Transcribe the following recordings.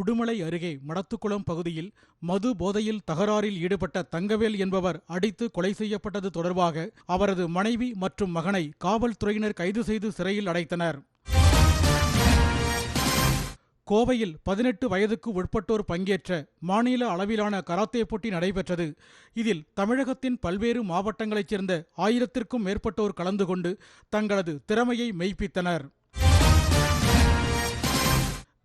உடுமலை அருகே மடத்துக்குளம் பகுதியில் மது போதையில் தகராறில் ஈடுபட்ட தங்கவேல் என்பவர் அடித்து கொலை செய்யப்பட்டது தொடர்பாக அவரது மனைவி மற்றும் மகனை காவல்துறையினர் கைது செய்து சிறையில் அடைத்தனர். கோவையில் பதினெட்டு வயதுக்கு உட்பட்டோர் பங்கேற்ற மாநில அளவிலான கராத்தே போட்டி நடைபெற்றது. இதில் தமிழகத்தின் பல்வேறு மாவட்டங்களைச் சேர்ந்த ஆயிரத்திற்கும் மேற்பட்டோர் கலந்து கொண்டு தங்களது திறமையை மெய்ப்பித்தனர்.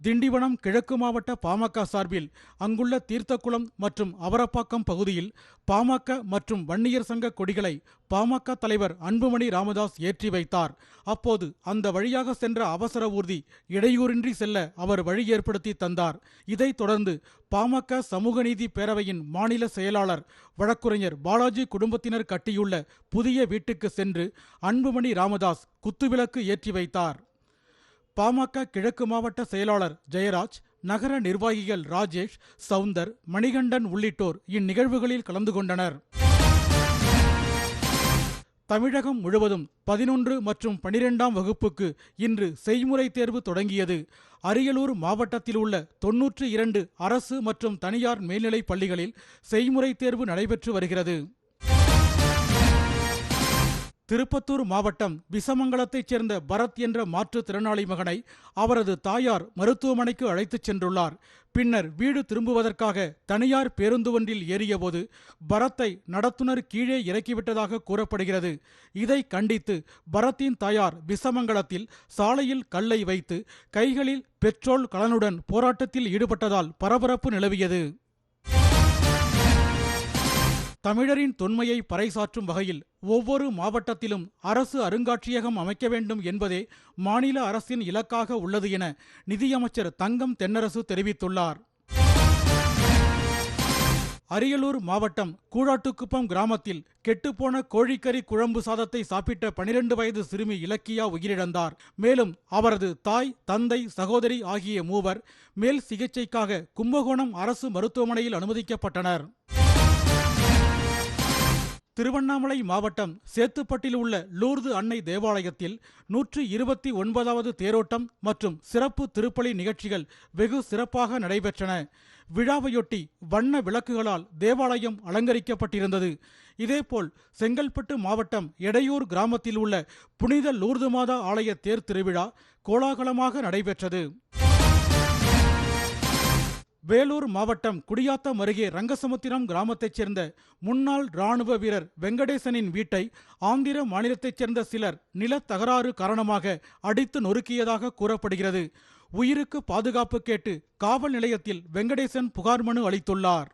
திண்டிவனம் கிழக்கு மாவட்ட பாமக சார்பில் அங்குள்ள தீர்த்தக்குளம் மற்றும் அவரப்பாக்கம் பகுதியில் பாமக மற்றும் வன்னியர் சங்க கொடிகளை பாமக தலைவர் அன்புமணி ராமதாஸ் ஏற்றி வைத்தார். அப்போது அந்த வழியாக சென்ற அவசர ஊர்தி இடையூறின்றி செல்ல அவர் வழி ஏற்படுத்தி தந்தார். இதைத் தொடர்ந்து பாமக சமூக நீதி பேரவையின் மாநில செயலாளர் வழக்குரைஞர் பாலாஜி குடும்பத்தினர் கட்டியுள்ள புதிய வீட்டுக்கு சென்று அன்புமணி ராமதாஸ் குத்துவிளக்கு ஏற்றி வைத்தார். பாமக கிழக்கு மாவட்ட செயலாளர் ஜெயராஜ் நகர நிர்வாகிகள் ராஜேஷ் சவுந்தர் மணிகண்டன் உள்ளிட்டோர் இந்நிகழ்வுகளில் கலந்து கொண்டனர். தமிழகம் முழுவதும் பதினொன்று மற்றும் பனிரெண்டாம் வகுப்புக்கு இன்று செய்முறை தேர்வு தொடங்கியது. அரியலூர் மாவட்டத்தில் உள்ள தொன்னூற்று இரண்டு அரசு மற்றும் தனியார் மேல்நிலைப் பள்ளிகளில் செய்முறை தேர்வு நடைபெற்று வருகிறது. திருப்பத்தூர் மாவட்டம் விசமங்கலத்தைச் சேர்ந்த பரத் என்ற மாற்றுத்திறனாளி மகனை அவரது தாயார் மருத்துவமனைக்கு அழைத்துச் சென்றுள்ளார். பின்னர் வீடு திரும்புவதற்காக தனியார் பேருந்து ஒன்றில் ஏறியபோது பரத்தை நடத்துனர் கீழே இறக்கிவிட்டதாக கூறப்படுகிறது. இதை கண்டித்து பரத்தின் தாயார் விசமங்கலத்தில் சாலையில் கல்லை வைத்து கைகளில் பெட்ரோல் கலனுடன் போராட்டத்தில் ஈடுபட்டதால் பரபரப்பு நிலவியது. தமிழரின் தொன்மையை பறைசாற்றும் வகையில் ஒவ்வொரு மாவட்டத்திலும் அரசு அருங்காட்சியகம் அமைக்க வேண்டும் என்பதே மாநில அரசின் இலக்காக உள்ளது என நிதியமைச்சர் தங்கம் தென்னரசு தெரிவித்துள்ளார். அரியலூர் மாவட்டம் கூழாட்டுக்குப்பம் கிராமத்தில் கெட்டுப்போன கோழிக்கறி குழம்பு சாதத்தை சாப்பிட்ட பனிரெண்டு வயது சிறுமி இலக்கியா உயிரிழந்தார். மேலும் அவரது தாய் தந்தை சகோதரி ஆகிய மூவர் மேல் சிகிச்சைக்காக கும்பகோணம் அரசு மருத்துவமனையில் அனுமதிக்கப்பட்டனர். திருவண்ணாமலை மாவட்டம் சேத்துப்பட்டில் உள்ள லூர்து அன்னை தேவாலயத்தில் நூற்றி இருபத்தி ஒன்பதாவது தேரோட்டம் மற்றும் சிறப்பு திருப்பலி நிகழ்ச்சிகள் வெகு சிறப்பாக நடைபெற்றன. விழாவையொட்டி வண்ண விளக்குகளால் தேவாலயம் அலங்கரிக்கப்பட்டிருந்தது. இதேபோல் செங்கல்பட்டு மாவட்டம் எடையூர் கிராமத்தில் உள்ள புனித லூர்து மாதா ஆலய தேர் திருவிழா கோலாகலமாக நடைபெற்றது. வேலூர் மாவட்டம் குடியாத்தம் அருகே ரங்கசமுத்திரம் கிராமத்தைச் சேர்ந்த முன்னாள் ராணுவ வீரர் வெங்கடேசனின் வீட்டை ஆந்திர மாநிலத்தைச் சேர்ந்த சிலர் நிலத்தகராறு காரணமாக அடித்து நொறுக்கியதாக கூறப்படுகிறது. உயிருக்கு பாதுகாப்பு கேட்டு காவல் நிலையத்தில் வெங்கடேசன் புகார் மனு அளித்துள்ளார்.